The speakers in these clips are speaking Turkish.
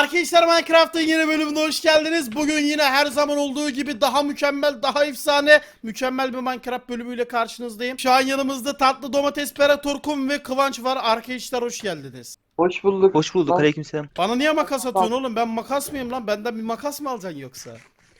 Arkadaşlar Minecraft'ın yeni bölümüne hoş geldiniz. Bugün yine her zaman olduğu gibi daha mükemmel, daha efsane, mükemmel bir Minecraft bölümüyle karşınızdayım. Şu an yanımızda tatlı domates Peratorkum ve Kıvanç var. Arkadaşlar hoş geldiniz. Hoş bulduk. Hoş bulduk Lan, aleykümselam. Bana niye makas atıyorsun oğlum? Ben makas mıyım lan? Benden bir makas mı alacaksın yoksa?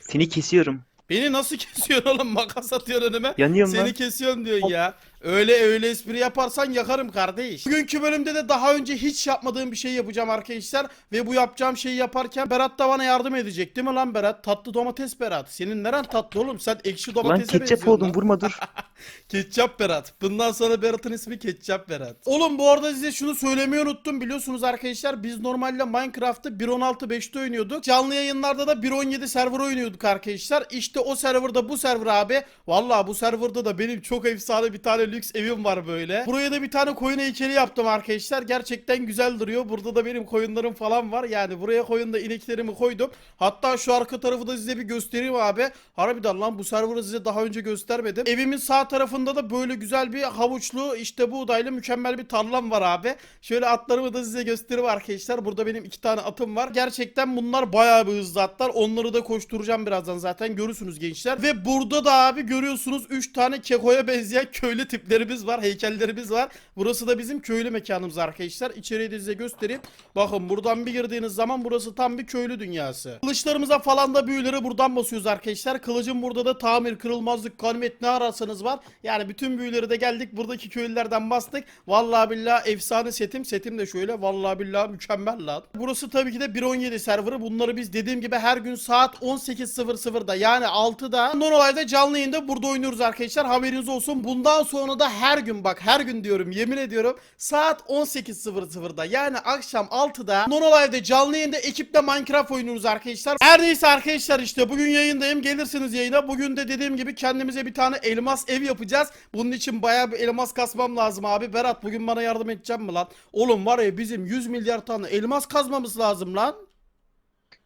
Seni kesiyorum. Beni nasıl kesiyorsun oğlum? Makas atıyorsun önüme. Yanıyorum Seni lan. kesiyorum diyorsun ya. Öyle öyle espri yaparsan yakarım kardeş. Bugünkü bölümde de daha önce hiç yapmadığım bir şey yapacağım arkadaşlar. Ve bu yapacağım şeyi yaparken Berat da bana yardım edecek değil mi lan Berat? Tatlı domates Berat. Senin neren tatlı oğlum? Sen ekşi Lan domatese ketçap benziyorsun oldum lan. vurma dur. Ketçap Berat. Bundan sonra Berat'ın ismi Ketçap Berat. Oğlum bu arada size şunu söylemeyi unuttum. Biliyorsunuz arkadaşlar biz normalde Minecraft'ı 1.16.5'te oynuyorduk. Canlı yayınlarda da 1.17 server oynuyorduk arkadaşlar. İşte o serverda bu server abi. Vallahi bu serverda da benim çok efsane bir tane lüks evim var böyle. Buraya da bir tane koyun heykeli yaptım arkadaşlar. Gerçekten güzel duruyor. Burada da benim koyunlarım falan var. Yani buraya koyun da ineklerimi koydum. Hatta şu arka tarafı da size bir göstereyim abi. Harbiden lan bu serverı size daha önce göstermedim. Evimin sağ tarafında da böyle güzel bir havuçlu işte buğdaylı mükemmel bir tarlam var abi. Şöyle atlarımı da size göstereyim arkadaşlar. Burada benim iki tane atım var. Gerçekten bunlar bayağı bir hızlı atlar. Onları da koşturacağım birazdan zaten görürsünüz gençler. Ve burada da abi görüyorsunuz 3 tane kekoya benzeyen köylü tiplerimiz var. Heykellerimiz var. Burası da bizim köylü mekanımız arkadaşlar. İçeriği de size göstereyim. Bakın buradan bir girdiğiniz zaman burası tam bir köylü dünyası. Kılıçlarımıza falan da büyüleri buradan basıyoruz arkadaşlar. Kılıcın burada da tamir, kırılmazlık, ganimet ne ararsanız var. Yani bütün büyüleri de geldik. Buradaki köylülerden bastık. Vallahi billahi efsane setim. Setim de şöyle. Vallahi billahi mükemmel lan. Burası tabii ki de 1.17 serverı. Bunları biz dediğim gibi her gün saat 18.00'da yani 6'da Nonolay'da canlı yayında burada oynuyoruz arkadaşlar. Haberiniz olsun. Bundan sonra da her gün bak her gün diyorum yemin ediyorum saat 18.00'da yani akşam 6'da Nonolay'da canlı yayında ekiple Minecraft oynuyoruz arkadaşlar. Her neyse arkadaşlar işte bugün yayındayım. Gelirsiniz yayına. Bugün de dediğim gibi kendimize bir tane elmas ev yapacağız. Bunun için bayağı bir elmas kasmam lazım abi. Berat bugün bana yardım edecek mi lan? Oğlum var ya bizim 100 milyar tane elmas kazmamız lazım lan.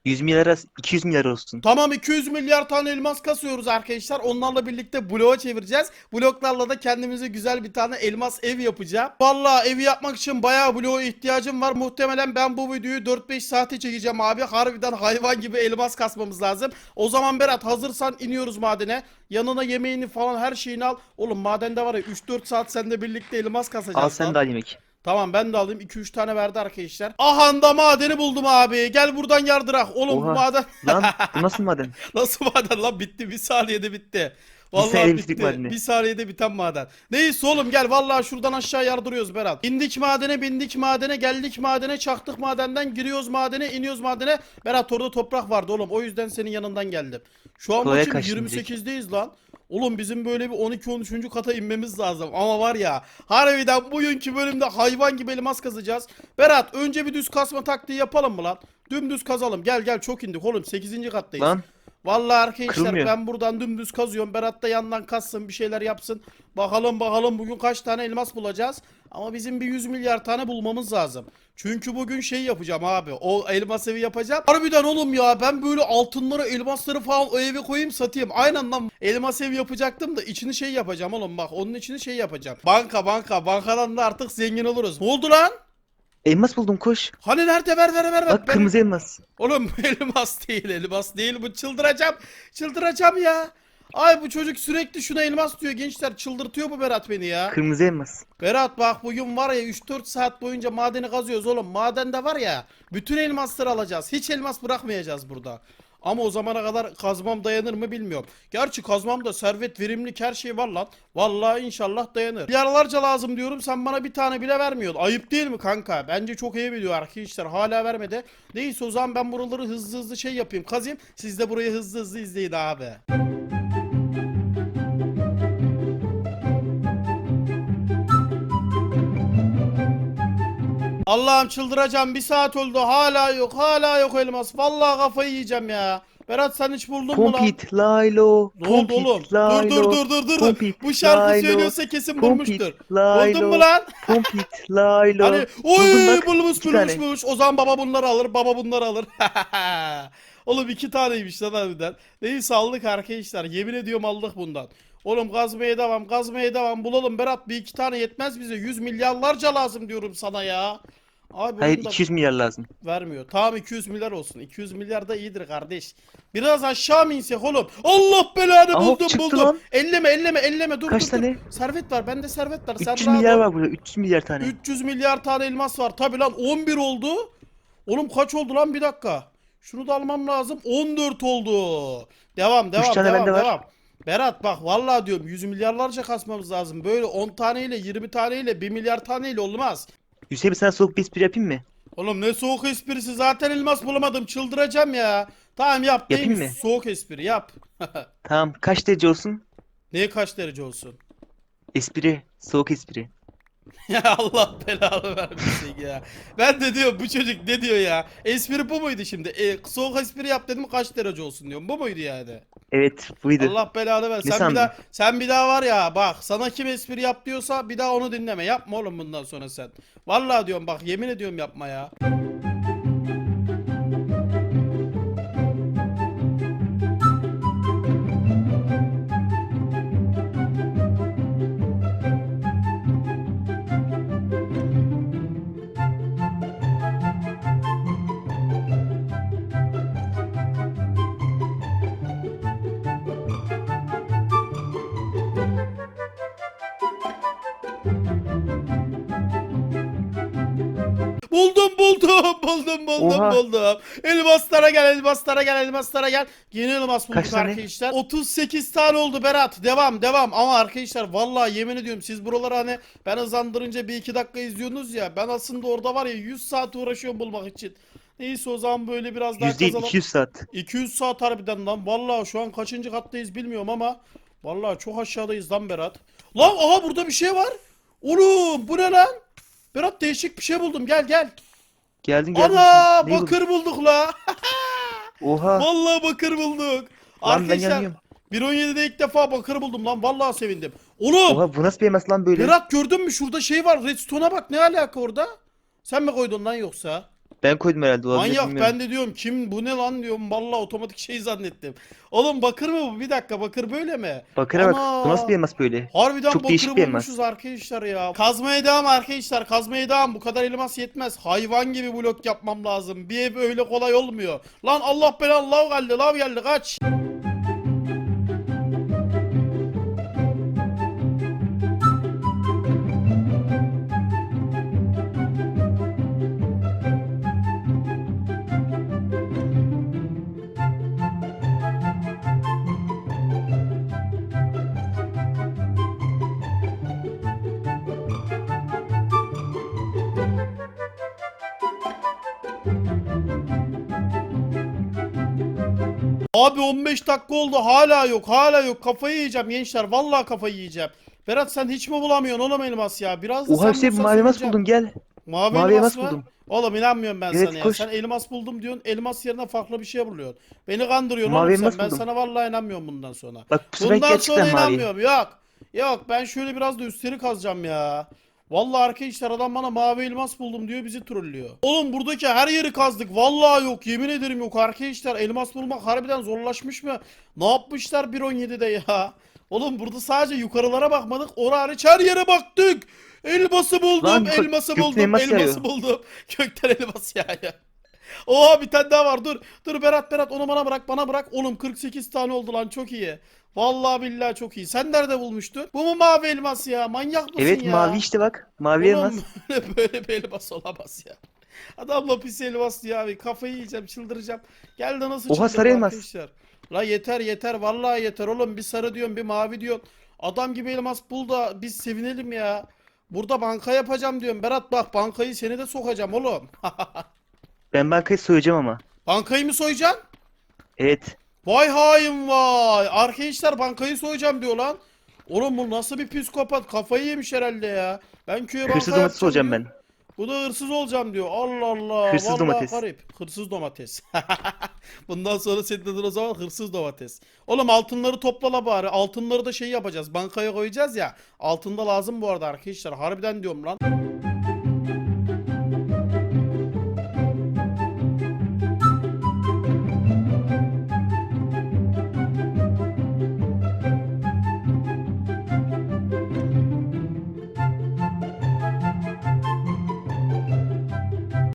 100 milyar 200 milyar olsun. Tamam 200 milyar tane elmas kasıyoruz arkadaşlar. Onlarla birlikte bloğa çevireceğiz. Bloklarla da kendimize güzel bir tane elmas ev yapacağım. Vallahi evi yapmak için bayağı bloğa ihtiyacım var. Muhtemelen ben bu videoyu 4-5 saate çekeceğim abi. Harbiden hayvan gibi elmas kasmamız lazım. O zaman Berat hazırsan iniyoruz madene. Yanına yemeğini falan her şeyini al. Oğlum madende var ya 3-4 saat seninle birlikte elmas kasacağız. Al sen de al yemek. Tamam ben de alayım 2-3 tane verdi arkadaşlar. Aha da madeni buldum abi. Gel buradan yardırak. Oğlum bu Oha. maden Lan bu nasıl maden? Nasıl maden lan bitti bir saniyede bitti. Vallahi bitirdik bitti. madeni. Bir saniyede biten maden. Neyse oğlum gel vallahi şuradan aşağı yardırıyoruz Berat. İndik madene bindik madene geldik madene çaktık madenden giriyoruz madene iniyoruz madene. Berat orada toprak vardı oğlum o yüzden senin yanından geldim. Şu an Kolaya direkt. 28'deyiz lan. Oğlum bizim böyle bir 12-13. kata inmemiz lazım. Ama var ya harbiden bugünkü bölümde hayvan gibi elmas kazacağız. Berat önce bir düz kasma taktiği yapalım mı lan? Dümdüz kazalım. Gel gel çok indik oğlum 8. kattayız. Lan Vallahi arkadaşlar Kırılmıyor. ben buradan dümdüz kazıyorum. Berat da yandan kazsın bir şeyler yapsın. Bakalım bakalım bugün kaç tane elmas bulacağız. Ama bizim bir 100 milyar tane bulmamız lazım. Çünkü bugün şey yapacağım abi. O elmas evi yapacağım. Harbiden oğlum ya ben böyle altınları elmasları falan o eve koyayım satayım. Aynen lan elmas ev yapacaktım da içini şey yapacağım oğlum bak onun içini şey yapacağım. Banka banka bankadan da artık zengin oluruz. Ne oldu lan? Elmas buldum koş. Hani nerede ver ver ver ver. Bak Ben- kırmızı elmas. Oğlum elmas değil elmas değil bu çıldıracağım. Çıldıracağım ya. Ay bu çocuk sürekli şuna elmas diyor gençler çıldırtıyor bu Berat beni ya. Kırmızı elmas. Berat bak bugün var ya 3-4 saat boyunca madeni kazıyoruz oğlum. Madende var ya bütün elmasları alacağız. Hiç elmas bırakmayacağız burada. Ama o zamana kadar kazmam dayanır mı bilmiyorum. Gerçi kazmamda servet, verimlilik her şey var lan. Vallahi inşallah dayanır. Milyarlarca lazım diyorum sen bana bir tane bile vermiyorsun. Ayıp değil mi kanka? Bence çok iyi biliyor arkadaşlar. Hala vermedi. Neyse o zaman ben buraları hızlı hızlı şey yapayım. Kazayım. Siz de burayı hızlı hızlı izleyin abi. Allah'ım çıldıracağım. Bir saat oldu. Hala yok. Hala yok elmas. Vallahi kafayı yiyeceğim ya. Berat sen hiç buldun mu lan? Pompit Laylo. Ne oldu oğlum? Pompit Dur Laylo. dur dur dur dur. Pompit Bu şarkı Laylo. söylüyorsa kesin Pompit bulmuştur. Laylo. Buldun mu lan? Pompit Laylo. Hani oy bak, bulmuş bulmuş bulmuş. O zaman baba bunları alır. Baba bunları alır. Oğlum iki taneymiş lan harbiden. Neyse aldık arkadaşlar. Yemin ediyorum aldık bundan. Oğlum kazmaya devam kazmaya devam bulalım Berat bir iki tane yetmez bize 100 milyarlarca lazım diyorum sana ya. Abi Hayır oyunda 200 milyar lazım. vermiyor. Tamam 200 milyar olsun. 200 milyar da iyidir kardeş. Biraz aşağı mı insek oğlum? Allah belanı Aha, buldum buldum. lan. Elleme elleme elleme dur Kaç dur, dur. tane? Servet var bende servet var. Sen 300 rahat milyar var burada 300 milyar tane. 300 milyar tane elmas var. Tabi lan 11 oldu. Oğlum kaç oldu lan bir dakika. Şunu da almam lazım. 14 oldu. Devam devam devam bende var. Berat bak vallahi diyorum 100 milyarlarca kasmamız lazım. Böyle 10 taneyle 20 taneyle 1 milyar taneyle olmaz. Hüseyin sana soğuk bir espri yapayım mı? Oğlum ne soğuk esprisi zaten elmas bulamadım çıldıracağım ya. Tamam yap Yapayım neymiş mı? soğuk espri yap. Tamam kaç derece olsun? Neye kaç derece olsun? Espri. Soğuk espri. Ya Allah belanı vermesin ya. Ben de diyorum bu çocuk ne diyor ya? Espri bu muydu şimdi? E, soğuk espri yap dedim kaç derece olsun diyorum. Bu muydu yani? Evet buydu. Allah belanı ver. Ne Sen bir sandın? daha sen bir daha var ya bak sana kim espri yap diyorsa bir daha onu dinleme. Yapma oğlum bundan sonra sen. Vallahi diyorum bak yemin ediyorum yapma ya. Buldum buldum Oha. buldum. Elmaslara gel elmaslara gel elmaslara gel. Yeni elmas bulduk Kaç tane? arkadaşlar. 38 tane oldu Berat. Devam devam. Ama arkadaşlar vallahi yemin ediyorum siz buraları hani ben hızlandırınca bir iki dakika izliyorsunuz ya. Ben aslında orada var ya 100 saat uğraşıyorum bulmak için. Neyse o zaman böyle biraz daha değil kazalım. 200 saat. 200 saat harbiden lan. Vallahi şu an kaçıncı kattayız bilmiyorum ama vallahi çok aşağıdayız lan Berat. Lan aha burada bir şey var. Oğlum bu ne lan? Berat değişik bir şey buldum. Gel gel. Geldin geldin. Ana Neyi buldun? bakır bulduk la. Oha. Vallahi bakır bulduk. Ben Arkadaşlar yanıyorum. 1.17'de ilk defa bakır buldum lan. Vallahi sevindim. Oğlum Oha bu nasıl bir elmas lan böyle? Berat gördün mü şurada şey var. Redstone'a bak ne alaka orada? Sen mi koydun lan yoksa? Ben koydum herhalde olabilir Manyak bilmiyorum. ben de diyorum kim bu ne lan diyorum. Vallahi otomatik şey zannettim. Oğlum bakır mı bu? Bir dakika bakır böyle mi? Bakıra bak. Bu nasıl bir elmas böyle? Harbiden Çok değişik bakırı bir elmas. bulmuşuz arkadaşlar ya. Kazmaya devam arkadaşlar. Kazmaya devam. Bu kadar elmas yetmez. Hayvan gibi blok yapmam lazım. Bir ev öyle kolay olmuyor. Lan Allah belanı lav geldi. Lav geldi kaç. Abi 15 dakika oldu. Hala yok. Hala yok. Kafayı yiyeceğim gençler. Vallahi kafayı yiyeceğim. Berat sen hiç mi bulamıyorsun oğlum elmas ya? Biraz da Oha sen Hüseyin bulsan mavi elmas söyleyeceğim. buldum gel. Mavi, Mavi elmas, elmas mı? buldum. Oğlum inanmıyorum ben Evet, sana ya. koş. Sen elmas buldum diyorsun. Elmas yerine farklı bir şey buluyorsun. Beni kandırıyorsun Mavi oğlum sen. elmas Ben buldum. sana vallahi inanmıyorum bundan sonra. Bak bu sefer Bundan sonra gerçekten mavi. inanmıyorum. Yok. Yok ben şöyle biraz da üstleri kazacağım ya. Vallahi arkadaşlar adam bana mavi elmas buldum diyor bizi trollüyor. Oğlum buradaki her yeri kazdık. Vallahi yok yemin ederim yok arkadaşlar. Elmas bulmak harbiden zorlaşmış mı? Ne yapmışlar 1.17'de ya? Oğlum burada sadece yukarılara bakmadık. Oraya hariç her yere baktık. Elması buldum, Lan elması buldum, elmas elması yağıyor. buldum. Gökten elmas yağıyor. Oha bir tane daha var dur. Dur Berat Berat onu bana bırak bana bırak. Oğlum 48 tane oldu lan çok iyi. Vallahi billahi çok iyi. Sen nerede bulmuştun? Bu mu mavi elmas ya? Manyak mısın Evet ya? mavi işte bak. Mavi elmas. Oğlum böyle, böyle bir elmas olamaz ya. Adamla pis elmas diyor abi. Kafayı yiyeceğim çıldıracağım. Gel de nasıl Oha, çıldırdı sarı elmas. arkadaşlar. La yeter yeter vallahi yeter oğlum. Bir sarı diyorsun bir mavi diyorsun. Adam gibi elmas bul da biz sevinelim ya. Burada banka yapacağım diyorum. Berat bak bankayı seni de sokacağım oğlum. Ben bankayı soyacağım ama. bankayı mı soyacaksın? Evet. Vay hain vay. Arkadaşlar bankayı soyacağım diyor lan. Oğlum bu nasıl bir psikopat? Kafayı yemiş herhalde ya. Ben köye banka Hırsız domates yapacağım olacağım diyor. ben. Bu da hırsız olacağım diyor. Allah Allah. Hırsız Vallahi domates. garip. Hırsız domates. Bundan sonra senin adın o zaman hırsız domates. Oğlum altınları toplala bari. Altınları da şey yapacağız. Bankaya koyacağız ya. Altında lazım bu arada arkadaşlar. Harbiden diyorum lan.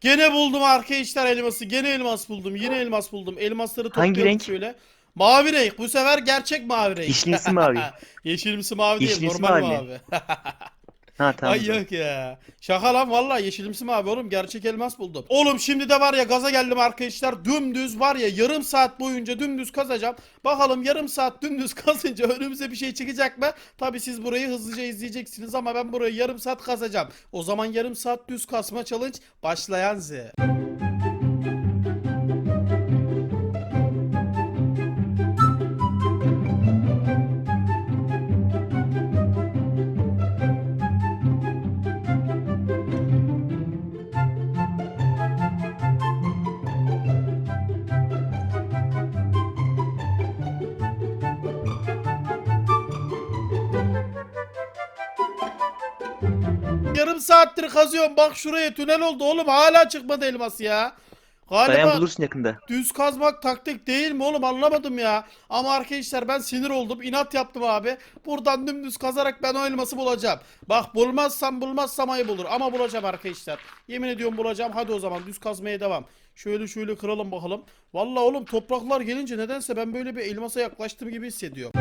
Gene buldum arkadaşlar elması. Gene elmas buldum. Yine elmas buldum. Elmasları Hangi toplayalım renk? şöyle. Mavi renk. Bu sefer gerçek mavi renk. Yeşilimsi mavi. Yeşilimsi mavi değil. Yeşilimsi normal mavi. mavi. Ha tamam. Ay yok ya. Şaka lan valla yeşilimsi mavi oğlum gerçek elmas buldum. Oğlum şimdi de var ya gaza geldim arkadaşlar. Dümdüz var ya yarım saat boyunca dümdüz kazacağım. Bakalım yarım saat dümdüz kazınca önümüze bir şey çıkacak mı? Tabi siz burayı hızlıca izleyeceksiniz ama ben burayı yarım saat kazacağım. O zaman yarım saat düz kasma challenge başlayan Z. kazıyorum bak şuraya tünel oldu oğlum hala çıkmadı elmas ya. Galiba Dayan bulursun yakında. düz kazmak taktik değil mi oğlum anlamadım ya. Ama arkadaşlar ben sinir oldum inat yaptım abi. Buradan dümdüz kazarak ben o elması bulacağım. Bak bulmazsam bulmazsam ayıp olur ama bulacağım arkadaşlar. Yemin ediyorum bulacağım hadi o zaman düz kazmaya devam. Şöyle şöyle kıralım bakalım. Vallahi oğlum topraklar gelince nedense ben böyle bir elmasa yaklaştım gibi hissediyorum.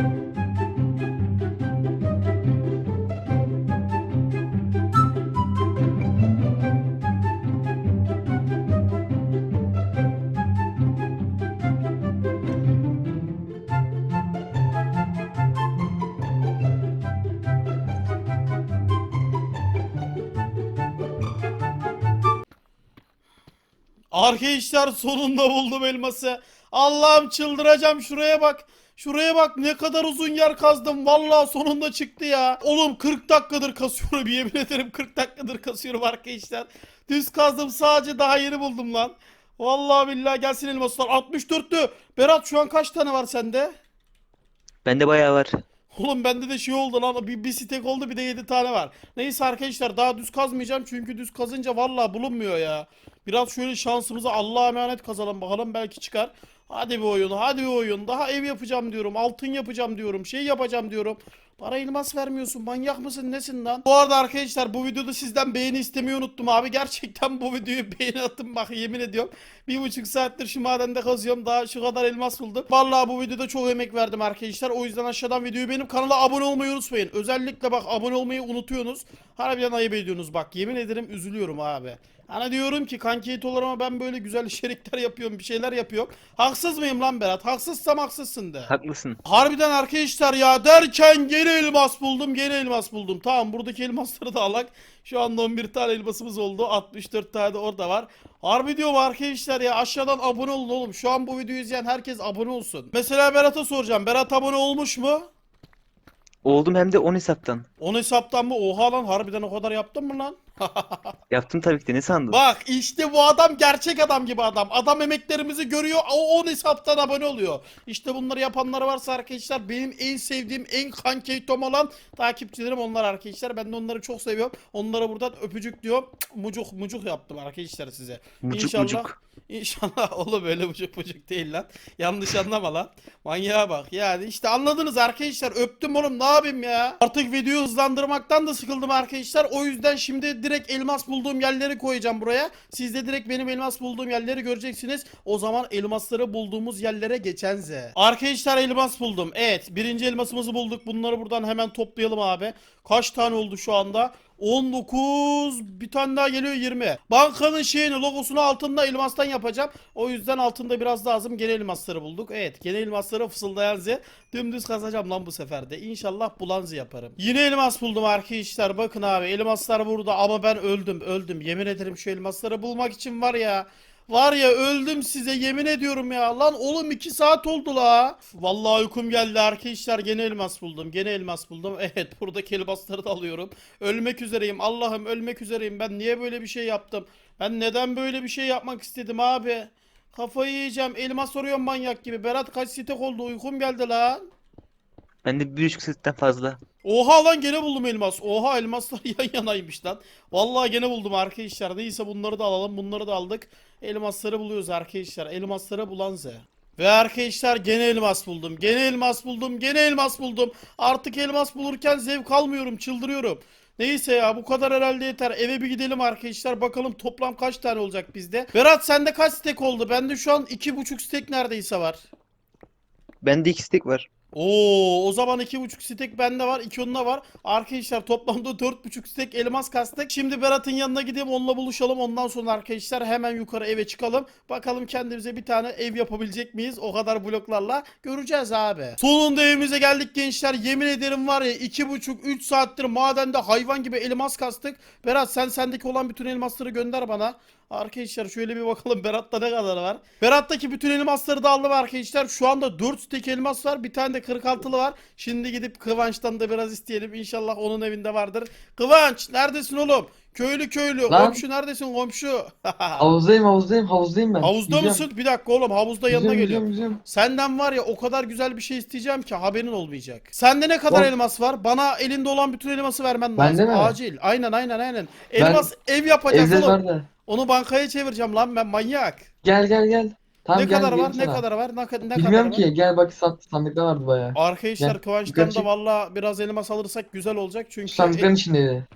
Arkadaşlar sonunda buldum elması. Allah'ım çıldıracağım şuraya bak. Şuraya bak ne kadar uzun yer kazdım. Vallahi sonunda çıktı ya. Oğlum 40 dakikadır kasıyorum yemin ederim 40 dakikadır kasıyorum arkadaşlar. Düz kazdım sadece daha yeni buldum lan. Vallahi billahi gelsin elmaslar 64'tü. Berat şu an kaç tane var sende? Bende bayağı var. Oğlum bende de şey oldu lan bir, bir stek oldu bir de 7 tane var. Neyse arkadaşlar daha düz kazmayacağım çünkü düz kazınca vallahi bulunmuyor ya. Biraz şöyle şansımıza Allah'a emanet kazalım bakalım belki çıkar. Hadi bir oyun hadi bir oyun daha ev yapacağım diyorum altın yapacağım diyorum şey yapacağım diyorum. Para elmas vermiyorsun manyak mısın nesin lan? Bu arada arkadaşlar bu videoda sizden beğeni istemeyi unuttum abi. Gerçekten bu videoyu beğeni attım bak yemin ediyorum. Bir buçuk saattir şu madende kazıyorum daha şu kadar elmas buldum. Vallahi bu videoda çok emek verdim arkadaşlar. O yüzden aşağıdan videoyu benim kanala abone olmayı unutmayın. Özellikle bak abone olmayı unutuyorsunuz. Harbiden ayıp ediyorsunuz bak yemin ederim üzülüyorum abi. Hani diyorum ki kanki ama ben böyle güzel içerikler yapıyorum bir şeyler yapıyorum. Haksız mıyım lan Berat? Haksızsam haksızsın de. Haklısın. Harbiden arkadaşlar ya derken gene elmas buldum gene elmas buldum. Tamam buradaki elmasları da alak. Şu anda 11 tane elmasımız oldu. 64 tane de orada var. Harbi diyorum arkadaşlar ya aşağıdan abone olun oğlum. Şu an bu videoyu izleyen herkes abone olsun. Mesela Berat'a soracağım. Berat abone olmuş mu? Oldum hem de 10 hesaptan. 10 hesaptan mı? Oha lan harbiden o kadar yaptın mı lan? Yaptım tabii ki de ne sandın? Bak işte bu adam gerçek adam gibi adam. Adam emeklerimizi görüyor o 10 hesaptan abone oluyor. İşte bunları yapanlar varsa arkadaşlar benim en sevdiğim en kankeytom olan takipçilerim onlar arkadaşlar. Ben de onları çok seviyorum. Onlara buradan öpücük diyorum. Mucuk mucuk yaptım arkadaşlar size. Mucuk İnşallah, mucuk. İnşallah oğlum öyle mucuk mucuk değil lan. Yanlış anlama lan. Manyağa bak. Yani işte anladınız arkadaşlar. Öptüm oğlum ne yapayım ya. Artık videoyu hızlandırmaktan da sıkıldım arkadaşlar. O yüzden şimdi direkt elmas bulduğum yerleri koyacağım buraya. Siz de direkt benim elmas bulduğum yerleri göreceksiniz. O zaman elmasları bulduğumuz yerlere geçenze. Arkadaşlar elmas buldum. Evet birinci elmasımızı bulduk. Bunları buradan hemen toplayalım abi. Kaç tane oldu şu anda? 19 bir tane daha geliyor 20. Bankanın şeyini logosunu altında elmastan yapacağım. O yüzden altında biraz lazım. Gene elmasları bulduk. Evet gene elmasları fısıldayan Z. Dümdüz kazacağım lan bu sefer de. İnşallah bulanzı yaparım. Yine elmas buldum arkadaşlar. Bakın abi elmaslar burada ama ben öldüm öldüm. Yemin ederim şu elmasları bulmak için var ya. Var ya öldüm size yemin ediyorum ya. Lan oğlum 2 saat oldu la. Vallahi uykum geldi arkadaşlar. Gene elmas buldum. Gene elmas buldum. Evet buradaki elmasları da alıyorum. Ölmek üzereyim. Allah'ım ölmek üzereyim. Ben niye böyle bir şey yaptım? Ben neden böyle bir şey yapmak istedim abi? Kafayı yiyeceğim. Elmas soruyorum manyak gibi. Berat kaç sitek oldu? Uykum geldi lan. Bende bir buçuk setten fazla. Oha lan gene buldum elmas. Oha elmaslar yan yanaymış lan. Vallahi gene buldum arkadaşlar. Neyse bunları da alalım. Bunları da aldık. Elmasları buluyoruz arkadaşlar. Elmasları bulan Z. Ve arkadaşlar gene elmas buldum. Gene elmas buldum. Gene elmas buldum. Artık elmas bulurken zevk almıyorum. Çıldırıyorum. Neyse ya bu kadar herhalde yeter. Eve bir gidelim arkadaşlar. Bakalım toplam kaç tane olacak bizde. Berat sende kaç stek oldu? Bende şu an iki buçuk stek neredeyse var. Bende iki stek var. Oo, o zaman iki buçuk stek bende var, iki onunla var. Arkadaşlar toplamda dört buçuk stek elmas kastık. Şimdi Berat'ın yanına gideyim onunla buluşalım. Ondan sonra arkadaşlar hemen yukarı eve çıkalım. Bakalım kendimize bir tane ev yapabilecek miyiz? O kadar bloklarla göreceğiz abi. Sonunda evimize geldik gençler. Yemin ederim var ya iki buçuk üç saattir madende hayvan gibi elmas kastık. Berat sen sendeki olan bütün elmasları gönder bana. Arkadaşlar şöyle bir bakalım Berat'ta ne kadar var. Berat'taki bütün elmasları da aldım arkadaşlar. Şu anda 4 stek elmas var. Bir tane de 46'lı var. Şimdi gidip Kıvanç'tan da biraz isteyelim. İnşallah onun evinde vardır. Kıvanç neredesin oğlum? Köylü köylü. Lan. Komşu neredesin komşu? Havuzdayım havuzdayım havuzdayım ben. Havuzda Yüzüyorum. mısın? Bir dakika oğlum havuzda yanına geliyorum. Senden var ya o kadar güzel bir şey isteyeceğim ki haberin olmayacak. Sende ne kadar Oğlum. elmas var? Bana elinde olan bütün elması vermen Bende lazım. mi? Acil. Aynen aynen aynen. Elmas ev yapacağız Evde oğlum. da. Onu bankaya çevireceğim lan ben manyak. Gel gel gel. Tamam ne gel kadar var? vereyim Ne sana. kadar var? Ne, ne kadar Bilmiyorum var? ki. Gel bak san- sandıkta vardı bayağı. Arkadaşlar Gel, Kıvanç'tan da valla biraz elmas alırsak güzel olacak çünkü Sandıkların e- içindeydi.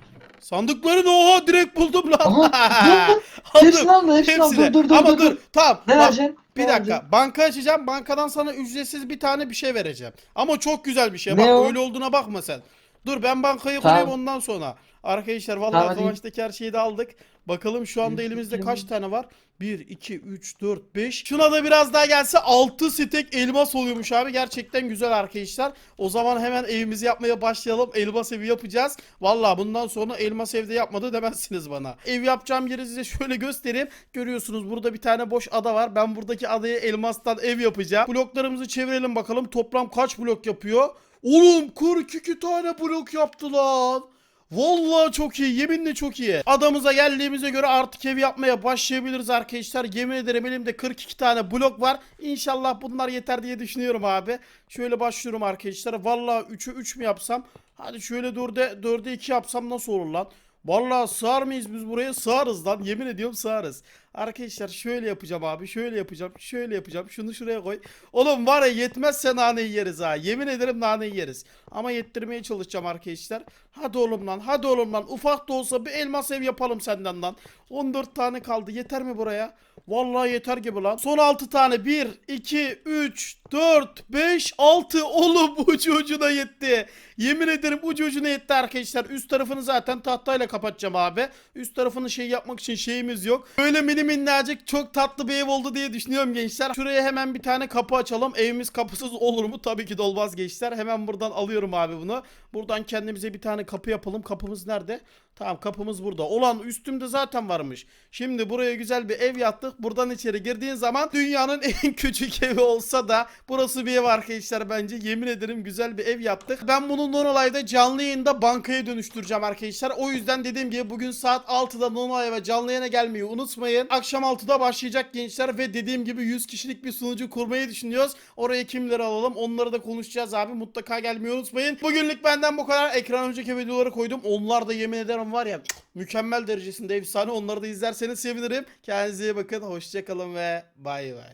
sandıkların oha direkt buldum lan. Aha, dur, Aldım. Hepsini al da hepsini al. Hepsini. Dur dur dur Ama dur. dur, tamam. Ne Bak, vereceksin? bir Ne dakika. vereceksin? Banka açacağım. Bankadan sana ücretsiz bir tane bir şey vereceğim. Ama çok güzel bir şey. Ne Bak o? öyle olduğuna bakma sen. Dur ben bankayı Tamam. kurayım ondan sonra. Arkadaşlar vallahi Tamam. Kıvanç'taki her şeyi de aldık. Bakalım şu anda elimizde kaç tane var? 1, 2, 3, 4, 5. Şuna da biraz daha gelse 6 stek elmas oluyormuş abi. Gerçekten güzel arkadaşlar. O zaman hemen evimizi yapmaya başlayalım. Elmas evi yapacağız. Vallahi bundan sonra elmas evde yapmadı demezsiniz bana. Ev yapacağım yeri size şöyle göstereyim. Görüyorsunuz burada bir tane boş ada var. Ben buradaki adaya elmastan ev yapacağım. Bloklarımızı çevirelim bakalım. Toplam kaç blok yapıyor? Oğlum 42 tane blok yaptı lan. Vallahi çok iyi. Yeminle çok iyi. Adamıza geldiğimize göre artık ev yapmaya başlayabiliriz arkadaşlar. Yemin ederim elimde 42 tane blok var. İnşallah bunlar yeter diye düşünüyorum abi. Şöyle başlıyorum arkadaşlar. Vallahi 3'ü 3 mü yapsam? Hadi şöyle 4'e 4'e 2 yapsam nasıl olur lan? Vallahi sığar mıyız biz buraya? Sığarız lan. Yemin ediyorum sığarız. Arkadaşlar şöyle yapacağım abi. Şöyle yapacağım. Şöyle yapacağım. Şunu şuraya koy. Oğlum var ya yetmezse naneyi yeriz ha. Yemin ederim naneyi yeriz. Ama yettirmeye çalışacağım arkadaşlar. Hadi oğlum lan. Hadi oğlum lan. Ufak da olsa bir elmas ev yapalım senden lan. 14 tane kaldı. Yeter mi buraya? Vallahi yeter gibi lan. Son 6 tane. 1, 2, 3, 4, 5, 6. Oğlum ucu ucuna yetti. Yemin ederim ucu ucuna yetti arkadaşlar. Üst tarafını zaten tahtayla kapatacağım abi. Üst tarafını şey yapmak için şeyimiz yok. Böyle mini minnacık çok tatlı bir ev oldu diye düşünüyorum gençler. Şuraya hemen bir tane kapı açalım. Evimiz kapısız olur mu? Tabii ki de olmaz gençler. Hemen buradan alıyorum abi bunu. Buradan kendimize bir tane kapı yapalım. Kapımız nerede? Tamam kapımız burada. Olan üstümde zaten varmış. Şimdi buraya güzel bir ev yaptık. Buradan içeri girdiğin zaman dünyanın en küçük evi olsa da burası bir ev arkadaşlar bence. Yemin ederim güzel bir ev yaptık. Ben bunu Nonolay'da canlı yayında bankaya dönüştüreceğim arkadaşlar. O yüzden dediğim gibi bugün saat 6'da Nonolay'a canlı yayına gelmeyi unutmayın. Akşam 6'da başlayacak gençler ve dediğim gibi 100 kişilik bir sunucu kurmayı düşünüyoruz. Oraya kimleri alalım onları da konuşacağız abi. Mutlaka gelmeyi unutmayın. Bugünlük benden bu kadar. Ekran önceki videoları koydum. Onlar da yemin ederim var ya mükemmel derecesinde efsane. Onları da izlerseniz sevinirim. Kendinize iyi bakın. Hoşçakalın ve bay bay.